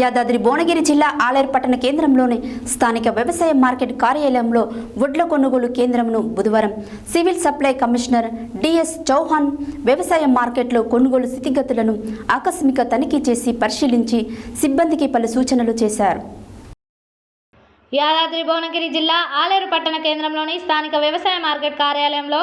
యాదాద్రి భువనగిరి జిల్లా ఆలేరు పట్టణ కేంద్రంలోని స్థానిక వ్యవసాయ మార్కెట్ కార్యాలయంలో వడ్ల కొనుగోలు కేంద్రంను బుధవారం civil supply commissioner DS Chauhan వ్యవసాయ మార్కెట్లో కొనుగోలు స్థితిగతులను ఆకస్మిక తనిఖీ చేసి పరిశీలించి సిబ్బందికి పలు సూచనలు చేశారు. యాదాద్రి భువనగిరి జిల్లా ఆలేరు పట్టణ కేంద్రంలోని స్థానిక వ్యవసాయ మార్కెట్ కార్యాలయంలో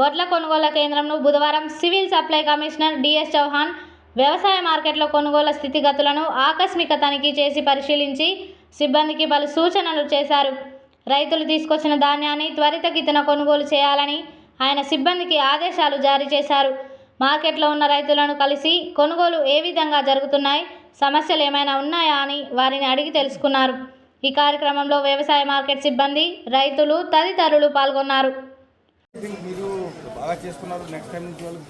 వడ్ల కొనుగోళ్ళ కేంద్రంను బుధవారం civil supply commissioner DS Chauhan వ్యవసాయ మార్కెట్లో కొనుగోళ్ళ స్థితిగతులను ఆకస్మిక తనిఖీ చేసి పరిశీలించి సిబ్బందికి పలు సూచనలు చేశారు. రైతులు తీసుకొచ్చిన ధాన్యాన్ని త్వరితగతిన కొనుగోలు చేయాలని ఆయన సిబ్బందికి ఆదేశాలు జారీ చేశారు. మార్కెట్లో ఉన్న రైతులను కలిసి కొనుగోలు ఏ విధంగా జరుగుతున్నాయి సమస్యలు ఏమైనా ఉన్నాయా అని వారిని అడిగి తెలుసుకున్నారు. ఈ కార్యక్రమంలో వ్యవసాయ మార్కెట్ సిబ్బంది రైతులు తదితరులు పాల్గొన్నారు. మీరు బాగా నెక్స్ట్ టైం నుంచి వాళ్ళకి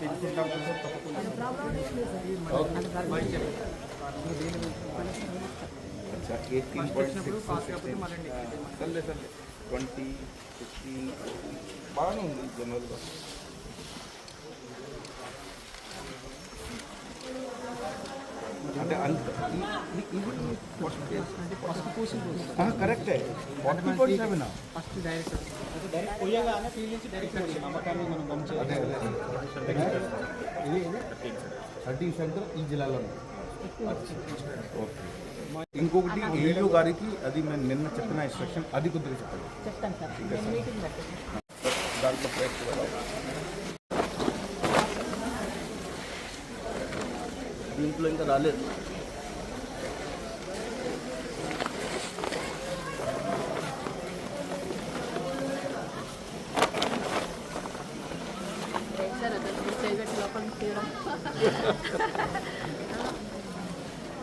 సర్లే సర్లే ట్వంటీ ఫిఫ్టీన్ బాగానే ఉంది జనరల్గా అంటే అంత ఇ- ఇ- ఇది ఫస్ట్ కరెక్టే ఫార్టీ పాయింట్ సెవెన్ అదే థర్టీ సెంటర్ ఈ జిల్లాలో. ఓకే. ఇంకొకటి ఏయూ గారికి అది నేను నిన్న చెప్పిన ఇన్స్ట్రక్షన్ అది కొద్దిగా చెప్పండి. దాంట్లో. దీంట్లో ఇంకా రాలేదు.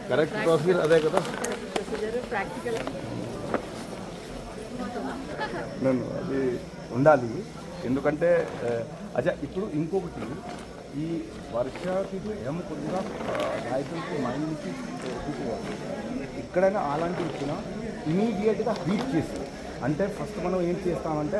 కరెక్ట్ ప్రొసీజర్ అదే కదా? నేను అది ఉండాలి. ఎందుకంటే అచ్చా ఇప్పుడు ఇంకొకటి ఈ వర్షాకి భయం కొద్దిగా ఆ, రైతులకి మైండ్ నుంచి తీసుకోవాలి ఎక్కడైనా అలాంటి ఇచ్చినా ఇమీడియట్గా హీట్ చేసి అంటే ఫస్ట్ మనం ఏం చేస్తామంటే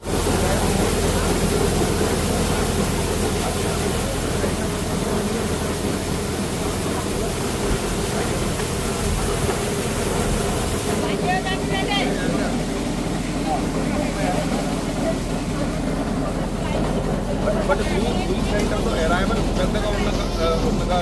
బట్ మీ మీ సెంటర్లో ఎరాయమని పెద్దగా ఉన్న ఉన్నగా